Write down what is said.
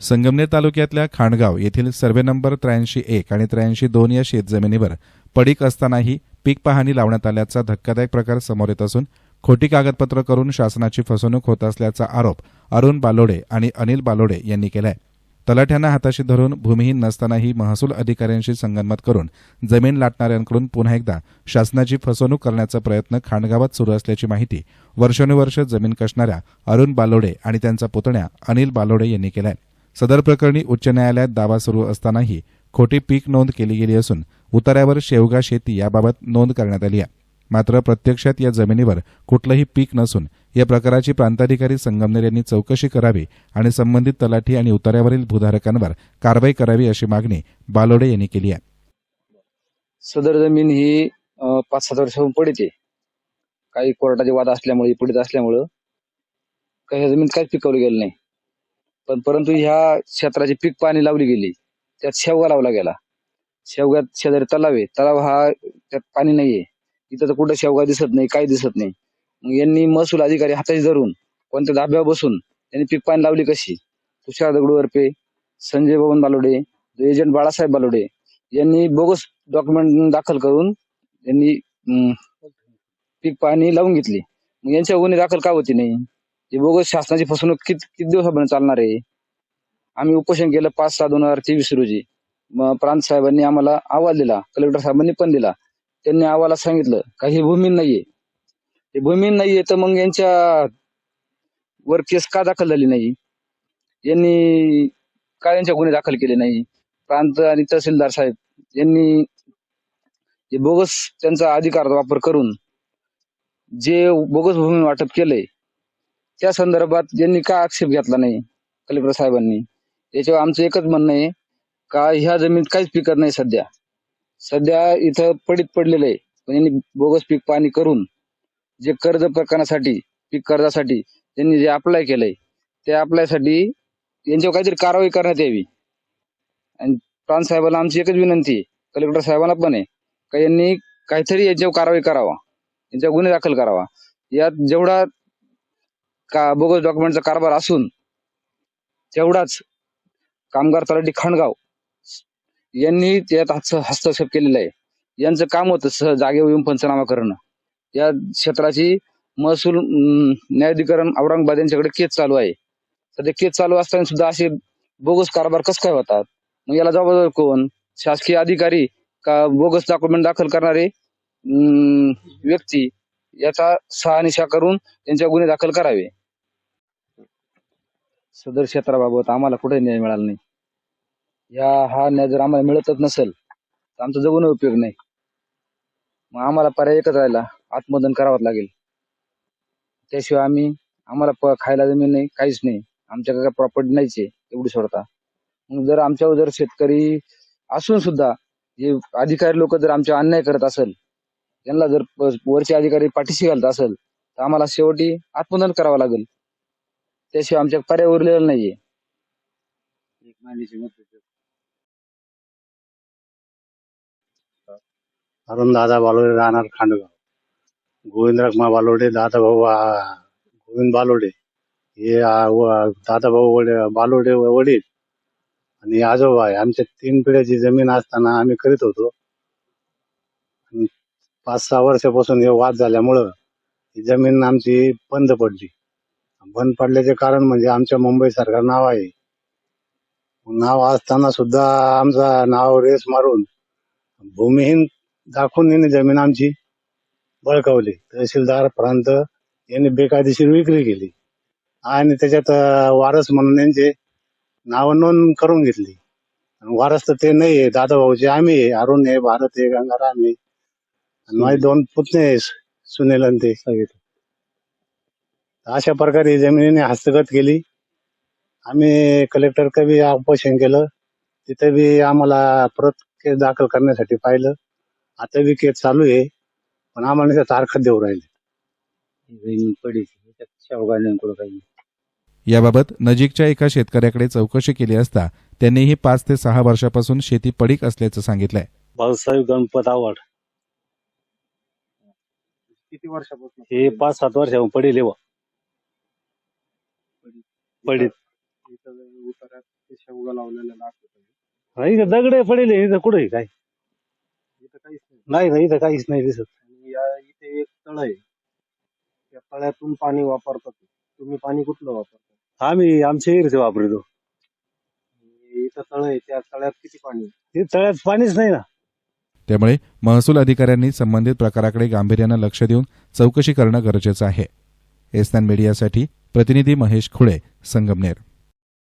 संगमनेर तालुक्यातल्या खाणगाव येथील survey number त्र्याऐंशी एक आणि त्र्याऐंशी दोन या शेतजमिनीवर पडीक असतानाही पीक पाहणी लावण्यात आल्याचा धक्कादायक प्रकार समोर येत असून खोटी कागदपत्र करून शासनाची फसवणूक होत असल्याचा आरोप अरुण बालोडे आणि अनिल बालोडे यांनी केलाय. तलाठ्यांना हाताशी धरून भूमिहीन नसतानाही महसूल अधिकाऱ्यांशी संगनमत करून जमीन लाटणाऱ्यांकडून पुन्हा एकदा शासनाची फसवणूक करण्याचा प्रयत्न खाणगावात सुरू असल्याची माहिती वर्षानुवर्ष जमीन कसणाऱ्या अरुण बालोडे आणि त्यांचा पुतण्या अनिल बालोडे यांनी केलाय. सदर प्रकरणी उच्च न्यायालयात दावा सुरू असतानाही खोटी पीक नोंद केली गेली असून उतार्यावर शेवगा शेती याबाबत नोंद करण्यात आली आहे. मात्र प्रत्यक्षात या जमिनीवर कुठलंही पीक नसून या प्रकाराची प्रांताधिकारी संगमनेर यांनी चौकशी करावी आणि संबंधित तलाठी आणि उतार्यावरील भूधारकांवर कारवाई करावी अशी मागणी बालोडे यांनी केली आहे. सदर जमीन ही पाच सात वर्षाहून पडते काही कोर्टाचे वाद असल्यामुळे पडीत असल्यामुळं काही जमीन काहीच पिकवलं गेलं नाही. पण परंतु ह्या क्षेत्राची पीक पाणी लावली गेली त्यात शेवगा लावला गेला. शेवग्यात शेजारी तलाव आहे. तलाव हा त्यात पाणी नाहीये. इथं तर कुठं शेवगा दिसत नाही काही दिसत नाही. मग यांनी महसूल अधिकारी हाताशी धरून कोणत्या धाब्यावर बसून त्यांनी पीक पाणी लावली कशी? तुषार दगडूवरपे संजय बबन बालोडे एजंट बाळासाहेब बालोडे यांनी बोगस डॉक्युमेंट दाखल करून यांनी पीक पाणी लावून घेतली. मग यांच्या गुन्हे दाखल का होती नाही? हे बोगस शासनाची फसवणूक किती किती दिवसापर्यंत चालणार आहे आम्ही उपोषण केलं पाच सहा दोन हजार तेवीस रोजी. मग प्रांत साहेबांनी आम्हाला अहवाल दिला कलेक्टर साहेबांनी पण दिला. त्यांनी अहवालात सांगितलं का ही भूमी नाहीये. हे भूमी नाहीये तर मग यांच्या वर केस का दाखल झाली नाही? यांनी का यांच्या गुन्हे दाखल केले नाही? प्रांत आणि तहसीलदार साहेब यांनी हे बोगस त्यांचा अधिकार वापर करून जे बोगस भूमी वाटप केलंय त्या संदर्भात यांनी का आक्षेप घेतला नाही कलेक्टर साहेबांनी याच्यावर आमचं एकच म्हणणं आहे का ह्या जमीन काहीच पिकत नाही सध्या. सध्या इथं पडीत पडलेलं आहे. पण यांनी बोगस पीक पाणी करून जे कर्ज प्रकरणासाठी पीक कर्जासाठी त्यांनी जे अप्लाय केलंय त्या अप्लायसाठी यांच्यावर काहीतरी कारवाई करण्यात यावी. आणि प्राण साहेबाला आमची एकच विनंती आहे कलेक्टर साहेबांना पण आहे का यांनी काहीतरी याच्यावर कारवाई करावा यांच्यावर गुन्हे दाखल करावा. यात जेवढा का बोगस डॉक्युमेंटचा कारभार असून तेवढाच कामगार तलाठी खांडगाव यांनी त्यात हस्त- हस्तक्षेप केलेला आहे. यांचं काम होतं सह जागेवर येऊन पंचनामा करणं. या क्षेत्राची महसूल न्यायाधिकरण औरंगाबाद यांच्याकडे केस चालू आहे. सध्या केस चालू असताना सुद्धा असे बोगस कारभार कस काय होतात? मग याला जबाबदार कोण? शासकीय अधिकारी का बोगस डॉक्युमेंट दाखल करणारे अं, व्यक्ती याचा शहानिशा करून त्यांच्या गुन्हे दाखल करावे. सदर क्षेत्राबाबत आम्हाला कुठे न्याय मिळाला नाही. या हा न्याय जर आम्हाला मिळतच नसेल तर आमचा जगून उपयोग नाही. मग आम्हाला पर्याय एकच राहिला आत्मदन करावाच लागेल. त्याशिवाय आम्ही आम्हाला प- खायला जमीन नाही काहीच नाही. आमच्याकडे काय प्रॉपर्टी नाहीच आहे एवढी सोडता. मग जर आमच्यावर जर शेतकरी असून सुद्धा जे अधिकारी लोक जर आमच्या अन्याय करत असेल त्यांना जर प- वरचे अधिकारी पाठीशी घालत असेल तर आम्हाला शेवटी आत्मदन करावं लागेल. त्याशिवाय आमच्या पर्याय उरलेला नाहीये. अरुण दादा बालोडे राहणार खांडगाव. गोविंद रखमा बालोडे दादा भाऊ गोविंद बालोडे. हे दादा भाऊ वडे- बालोडे वडील आणि आजोबा आहे. आमच्या तीन पिढ्याची जमीन असताना आम्ही करीत होतो. पाच सहा वर्षापासून हे वाद झाल्यामुळं ही जमीन आमची बंद पडली. बंद पडल्याचे कारण म्हणजे आमच्या मुंबई सरकार नाव आहे. नाव असताना सुद्धा आमचा नाव रेस मारून भूमिहीन दाखवून यांनी जमीन आमची बळकावली. तहसीलदार प्रांत यांनी बेकायदेशीर विक्री केली. आणि त्याच्यात वारस म्हणून यांचे नाव नोंद करून घेतली. आणि वारस तर ते नाही आहे. दादा भाऊचे आम्ही आहे. अरुण आहे भारत आहे गंगाराम आहे. माझे दोन पुतणे आहे, सुनील आणि ते. सांगितलं. अशा प्रकारे जमिनीने हस्तगत केली. आम्ही कलेक्टर बी उपोषण केलं. तिथे बी आम्हाला परत केस दाखल करण्यासाठी पाहिलं. आता बी केस चालू आहे पण आम्हाला नुसतं तारखा देऊ राहिले. याबाबत नजीकच्या एका शेतकऱ्याकडे चौकशी केली असता त्यांनीही पाच ते सहा वर्षापासून शेती पडीक असल्याचं सांगितलंय. भाऊसाहेब गणपत आव्हाड. किती वर्षापासून हे पाच सात वर्ष पडेल पडीत उतार्यात ते शेवगा दाखवत हा, इथं दगड पडेल इथं कुठे काय? इथं काहीच नाही. नाही ना इथं काहीच नाही दिसत. आणि या इथे एक तळ आहे. त्या तळ्यातून पाणी वापरतात. तुम्ही पाणी कुठलं वापरता? आम्ही आमच्या इथे वापरतो. आणि इथं तळ आहे त्या तळ्यात किती पाणी आहे? हे तळ्यात पाणीच नाही ना. त्यामुळे महसूल अधिकाऱ्यांनी संबंधित प्रकाराकडे गांभीर्यानं लक्ष देऊन चौकशी करणं गरजेचं आहे. एसनान मीडियासाठी प्रतिनिधी महेश खुळे संगमनेर.